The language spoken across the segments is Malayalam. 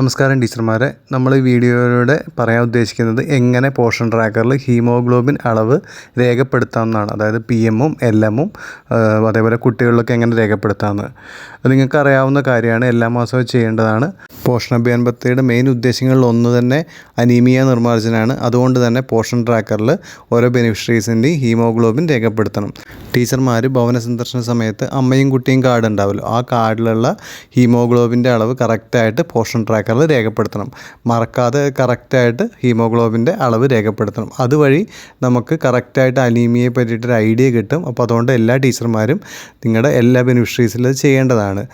നമസ്കാരം ടീച്ചർമാരെ. നമ്മൾ ഈ വീഡിയോയിലൂടെ പറയാൻ ഉദ്ദേശിക്കുന്നത് എങ്ങനെ പോഷൻ ട്രാക്കറിൽ ഹീമോഗ്ലോബിൻ അളവ് രേഖപ്പെടുത്താമെന്നാണ് അതായത് പി എമ്മും എൽ എമ്മും അതേപോലെ കുട്ടികളിലൊക്കെ എങ്ങനെ രേഖപ്പെടുത്താമെന്ന് അത് നിങ്ങൾക്ക് അറിയാവുന്ന കാര്യമാണ് എല്ലാ മാസവും ചെയ്യേണ്ടതാണ്. പോഷണാഭിയാൻ പദ്ധതിയുടെ മെയിൻ ഉദ്ദേശങ്ങളിൽ ഒന്ന് തന്നെ അനീമിയ നിർമ്മാർജനമാണ്. അതുകൊണ്ട് തന്നെ പോഷൻ ട്രാക്കറിൽ ഓരോ ബെനിഫിഷ്യറീസിന്റെയും ഹീമോഗ്ലോബിൻ രേഖപ്പെടുത്തണം. ടീച്ചർമാർ ഭവന സന്ദർശന സമയത്ത് അമ്മയും കുട്ടിയും കാർഡ് ഉണ്ടാവുമല്ലോ ആ കാർഡിലുള്ള ഹീമോഗ്ലോബിന്റെ അളവ് കറക്റ്റായിട്ട് പോഷൻ ട്രാക്കറിൽ രേഖപ്പെടുത്തണം. മറക്കാതെ കറക്റ്റായിട്ട് ഹീമോഗ്ലോബിന്റെ അളവ് രേഖപ്പെടുത്തണം. അതുവഴി നമുക്ക് കറക്റ്റായിട്ട് അനീമിയെ പറ്റിയിട്ടൊരു ഐഡിയ കിട്ടും. അപ്പോൾ അതുകൊണ്ട് എല്ലാ ടീച്ചർമാരും നിങ്ങളുടെ എല്ലാ ബെനിഫിഷ്യറീസിലും ചെയ്യേണ്ടതാണ്.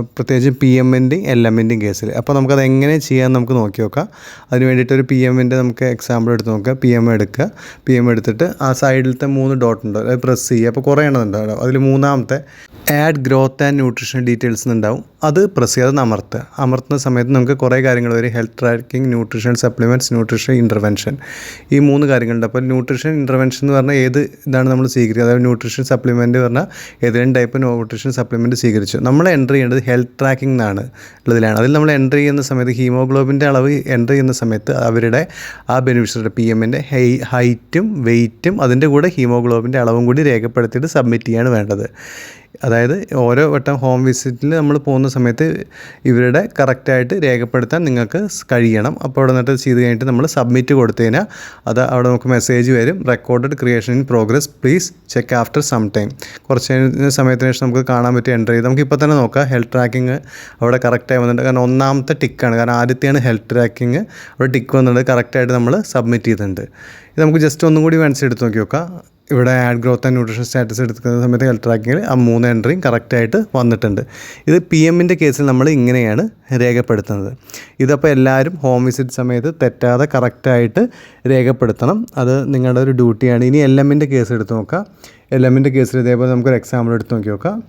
പ്രത്യേകിച്ച് പി എമ്മിന്റെയും എൽ എമ്മിന്റെയും കേസിൽ. അപ്പോൾ നമുക്കത് എങ്ങനെ ചെയ്യാമെന്ന് നമുക്ക് നോക്കി നോക്കാം. അതിന് വേണ്ടിയിട്ട് ഒരു പി എമ്മിന്റെ നമുക്ക് എക്സാമ്പിൾ എടുത്ത് നോക്കുക പി എം എടുക്കുക. പി എം എടുത്തിട്ട് ആ സൈഡിലത്തെ മൂന്ന് ഡോട്ട് ഉണ്ട്. അത് പ്രസ് ചെയ്യുക. അപ്പോൾ കുറേ എണ്ണം ഉണ്ടാവും അതിൽ മൂന്നാമത്തെ add growth and nutrition details എന്നുണ്ടാവും. അത് പ്രസ് ചെയ്ത് അമർത്തുക. അമർത്തുന്ന സമയത്ത് നമുക്ക് കുറേ കാര്യങ്ങൾ വരും. Health tracking nutrition supplements nutrition intervention ഈ മൂന്ന് കാര്യങ്ങളുണ്ട്. അപ്പോൾ ന്യൂട്രീഷൻ ഇന്റർവെൻഷൻ എന്ന് പറഞ്ഞാൽ ഏത് ഇതാണ് നമ്മൾ സ്വീകരിക്കുക? അതായത് ന്യൂട്രീഷൻ സപ്ലിമെന്റ് പറഞ്ഞാൽ ഏതെങ്കിലും ടൈപ്പ് ന്യൂട്രീഷൻ സപ്ലിമെന്റ് സ്വീകരിച്ചു. നമ്മൾ എന്റർ ചെയ്യേണ്ടത് ഹെൽത്ത് ട്രാക്കിംഗ് എന്നാണ് ഉള്ളതിലാണ്. അതിൽ നമ്മൾ എന്റർ ചെയ്യുന്ന സമയത്ത് ഹീമോഗ്ലോബിന്റെ അളവ് എന്റർ ചെയ്യുന്ന സമയത്ത് അവരുടെ ആ ബെനിഫിഷ്യറിയുടെ പി എമ്മിന്റെ ഹൈ ഹൈറ്റും വെയ്റ്റും അതിന്റെ കൂടെ ഹീമോഗ്ലോബിന്റെ അളവും കൂടി രേഖപ്പെടുത്തിയിട്ട് സബ്മിറ്റ് ചെയ്യാണ് വേണ്ടത്. അതായത് ഓരോ വട്ടം ഹോം വിസിറ്റിൽ നമ്മൾ പോകുന്ന സമയത്ത് ഇവരുടെ കറക്റ്റായിട്ട് രേഖപ്പെടുത്താൻ നിങ്ങൾക്ക് കഴിയണം. അപ്പോൾ അവിടെ നിന്നിട്ട് ചെയ്ത് കഴിഞ്ഞിട്ട് നമ്മൾ സബ്മിറ്റ് കൊടുത്തു കഴിഞ്ഞാൽ അത് അവിടെ നമുക്ക് മെസ്സേജ് വരും. Recorded creation in progress please check after some time കുറച്ച് സമയത്തിന് ശേഷം നമുക്ക് കാണാൻ പറ്റിയ എന്റർ ചെയ്ത് നമുക്ക് ഇപ്പോൾ തന്നെ നോക്കാം. ഹെൽത്ത് ട്രാക്കിംഗ് അവിടെ കറക്റ്റായി വന്നിട്ടുണ്ട്. കാരണം ഒന്നാമത്തെ ടിക്കാണ് കാരണം ആദ്യത്തെയാണ് ഹെൽത്ത് ട്രാക്കിംഗ് അവിടെ ടിക്ക് വന്നിട്ടുണ്ട്. കറക്റ്റായിട്ട് നമ്മൾ സബ്മിറ്റ് ചെയ്തിട്ടുണ്ട്. ഇത് നമുക്ക് ജസ്റ്റ് ഒന്നും കൂടി മനസ്സിലെടുത്ത് നോക്കി നോക്കാം. ഇവിടെ add growth and nutrition status എടുക്കുന്ന സമയത്ത് ഹെൽത്ത് ട്രാക്കിങ്ങിൽ ആ മൂന്ന് എൻട്രിയും കറക്റ്റായിട്ട് വന്നിട്ടുണ്ട്. ഇത് പി എമ്മിന്റെ കേസിൽ നമ്മൾ ഇങ്ങനെയാണ് രേഖപ്പെടുത്തുന്നത്. ഇതപ്പോൾ എല്ലാവരും ഹോം വിസിറ്റ് സമയത്ത് തെറ്റാതെ കറക്റ്റായിട്ട് രേഖപ്പെടുത്തണം. അത് നിങ്ങളുടെ ഒരു ഡ്യൂട്ടിയാണ് ഇനി എൽ എമ്മിന്റെ കേസ് എടുത്ത് നോക്കാം. എൽ എമ്മിന്റെ കേസിൽ ഇതേപോലെ നമുക്കൊരു എക്സാമ്പിൾ എടുത്ത് നോക്കി നോക്കാം.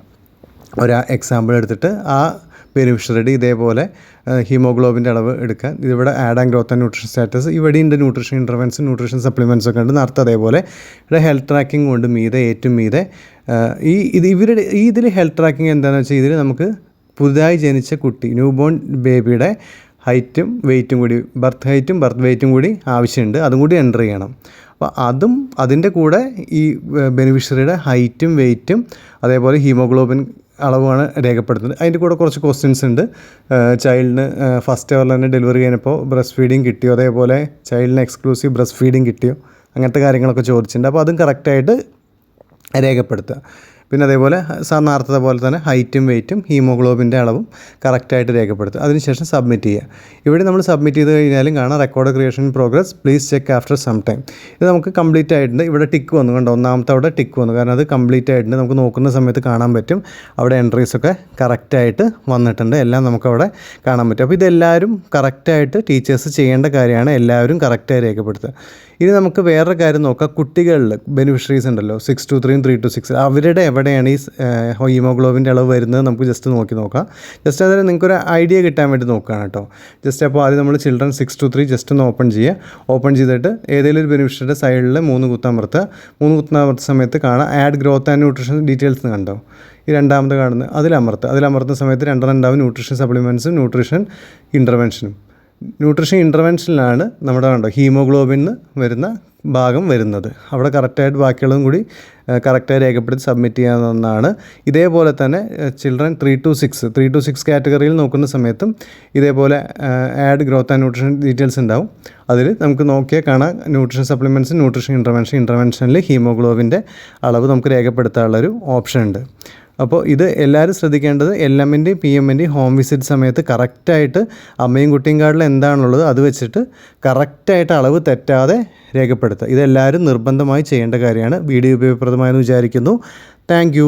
ഒരു എക്സാമ്പിൾ എടുത്തിട്ട് ആ ബെനിഫിഷ്യറിയുടെ ഇതേപോലെ ഹീമോഗ്ലോബിന്റെ അളവ് എടുക്കാൻ. ഇതിവിടെ add and growth and nutrition status ഇവിടെ ഉണ്ട് ന്യൂട്രീഷൻ ഇന്റർവെൻസ് ന്യൂട്രീഷൻ സപ്ലിമെന്റ്സ് ഒക്കെ ഉണ്ട്. നേരത്തെ അതേപോലെ ഇവിടെ ഹെൽത്ത് ട്രാക്കിംഗ് ഉണ്ട് മീതെ ഏറ്റവും മീതെ. ഈ ഇത് ഇവരുടെ ഈ ഇതിൽ ഹെൽത്ത് ട്രാക്കിംഗ് എന്താണെന്ന് വെച്ചാൽ ഇതിൽ നമുക്ക് പുതുതായി ജനിച്ച കുട്ടി ന്യൂ ബോൺ ബേബിയുടെ ഹൈറ്റും വെയിറ്റും കൂടി ബർത്ത് ഹൈറ്റും ബർത്ത് വെയിറ്റും കൂടി ആവശ്യമുണ്ട്. അതും കൂടി എന്റർ ചെയ്യണം. അപ്പോൾ അതും അതിന്റെ കൂടെ ഈ ബെനിഫിഷ്യറിയുടെ ഹൈറ്റും വെയിറ്റും അതേപോലെ ഹീമോഗ്ലോബിൻ അളവാണ് രേഖപ്പെടുത്തുന്നത്. അതിന്റെ കൂടെ കുറച്ച് ക്വസ്റ്റ്യൻസ് ഉണ്ട്. ചൈൽഡിന് ഫസ്റ്റ് അവറിൽ തന്നെ ഡെലിവറി കഴിഞ്ഞപ്പോൾ ബ്രസ്റ്റ് ഫീഡിങ് കിട്ടിയോ? അതേപോലെ ചൈൽഡിന് എക്സ്ക്ലൂസീവ് ബ്രസ്റ്റ് ഫീഡിങ് കിട്ടിയോ? അങ്ങനത്തെ കാര്യങ്ങളൊക്കെ ചോദിച്ചിട്ടുണ്ട്. അപ്പോൾ അതും കറക്റ്റായിട്ട് രേഖപ്പെടുത്തുക. പിന്നെ അതേപോലെ നേരത്തെ പോലെ തന്നെ ഹൈറ്റും വെയിറ്റും ഹീമോഗ്ലോബിന്റെ അളവും കറക്റ്റായിട്ട് രേഖപ്പെടുത്തുക. അതിനുശേഷം സബ്മിറ്റ് ചെയ്യുക. ഇവിടെ നമ്മൾ സബ്മിറ്റ് ചെയ്ത് കഴിഞ്ഞാലും കാണാം record creation progress. Please check after some time. ഇത് നമുക്ക് കംപ്ലീറ്റ് ആയിട്ടുണ്ട്. ഇവിടെ ടിക്ക് വന്നു കണ്ടോ? ഒന്നാമത്തെ അവിടെ ടിക്ക് വന്നു. കാരണം അത് കംപ്ലീറ്റ് ആയിട്ടുണ്ട്. നമുക്ക് നോക്കുന്ന സമയത്ത് കാണാൻ പറ്റും. അവിടെ എൻട്രീസൊക്കെ കറക്റ്റായിട്ട് വന്നിട്ടുണ്ട്. എല്ലാം നമുക്കവിടെ കാണാൻ പറ്റും. അപ്പോൾ ഇതെല്ലാവരും കറക്റ്റായിട്ട് ടീച്ചേഴ്സ് ചെയ്യേണ്ട കാര്യമാണ് എല്ലാവരും കറക്റ്റായി രേഖപ്പെടുത്തുക. ഇനി നമുക്ക് വേറൊരു കാര്യം നോക്കാം. കുട്ടികളിൽ ബെനിഫിഷ്യറീസ് ഉണ്ടല്ലോ. സിക്സ് ടു ത്രീയും ത്രീ ടു സിക്സ്. അവരുടെ എവിടെയാണ് ഈ ഹീമോഗ്ലോബിന്റെ അളവ് വരുന്നത് നമുക്ക് ജസ്റ്റ് നോക്കി നോക്കാം. ജസ്റ്റ് അതിന് നിങ്ങൾക്കൊരു ഐഡിയ കിട്ടാൻ വേണ്ടി നോക്കുകയാണ് കേട്ടോ. ജസ്റ്റ് അപ്പോൾ ആദ്യം നമ്മൾ children six two three just ഒന്ന് ഓപ്പൺ ചെയ്യുക. ഓപ്പൺ ചെയ്തിട്ട് ഏതെങ്കിലും ഒരു ബെനിഫിഷ്യറിയുടെ സൈഡിൽ മൂന്ന് കുത്തമർത്തുക മൂന്ന് കുത്തമർത്തുന്ന സമയത്ത് കാണാം add growth and nutrition details കണ്ടോ? ഈ രണ്ടാമത് കാണുന്നത് അതിലമർത്തുക. അതിലമർത്തുന്ന സമയത്ത് രണ്ടെണ്ണം ഉണ്ടാവും ന്യൂട്രീഷൻ സപ്ലിമെന്റ്സും ന്യൂട്രീഷൻ ഇന്റർവെൻഷനും ന്യൂട്രീഷൻ ഇന്റർവെൻഷനിലാണ് നമ്മുടെ കണ്ടോ ഹീമോഗ്ലോബിന് വരുന്ന ഭാഗം വരുന്നത്. അവിടെ കറക്റ്റായിട്ട് ബാക്കിയുള്ളതും കൂടി കറക്റ്റായി രേഖപ്പെടുത്തി സബ്മിറ്റ് ചെയ്യാവുന്നതാണ്. ഇതേപോലെ തന്നെ children three to six three to six കാറ്റഗറിയിൽ നോക്കുന്ന സമയത്തും ഇതേപോലെ add growth and nutrition details ഉണ്ടാവും. അതിൽ നമുക്ക് നോക്കിയാൽ കാണാം ന്യൂട്രീഷൻ സപ്ലിമെന്റ്സ് ന്യൂട്രീഷൻ ഇന്റർവെൻഷൻ ഇന്റർവെൻഷനിൽ ഹീമോഗ്ലോബിന്റെ അളവ് നമുക്ക് രേഖപ്പെടുത്താനുള്ളൊരു ഓപ്ഷൻ ഉണ്ട് അപ്പോൾ ഇത് എല്ലാവരും ശ്രദ്ധിക്കേണ്ടത് എൽ എമ്മിന്റെയും പി എമ്മിന്റെയും ഹോം വിസിറ്റ് സമയത്ത് കറക്റ്റായിട്ട് അമ്മയും കുട്ടിയും കാർഡിൽ എന്താണുള്ളത് അത് വെച്ചിട്ട് കറക്റ്റായിട്ട് അളവ് തെറ്റാതെ രേഖപ്പെടുത്തുക. ഇതെല്ലാവരും നിർബന്ധമായി ചെയ്യേണ്ട കാര്യമാണ്. വീഡിയോ ഉപയോഗപ്രദമായെന്ന് വിചാരിക്കുന്നു. താങ്ക്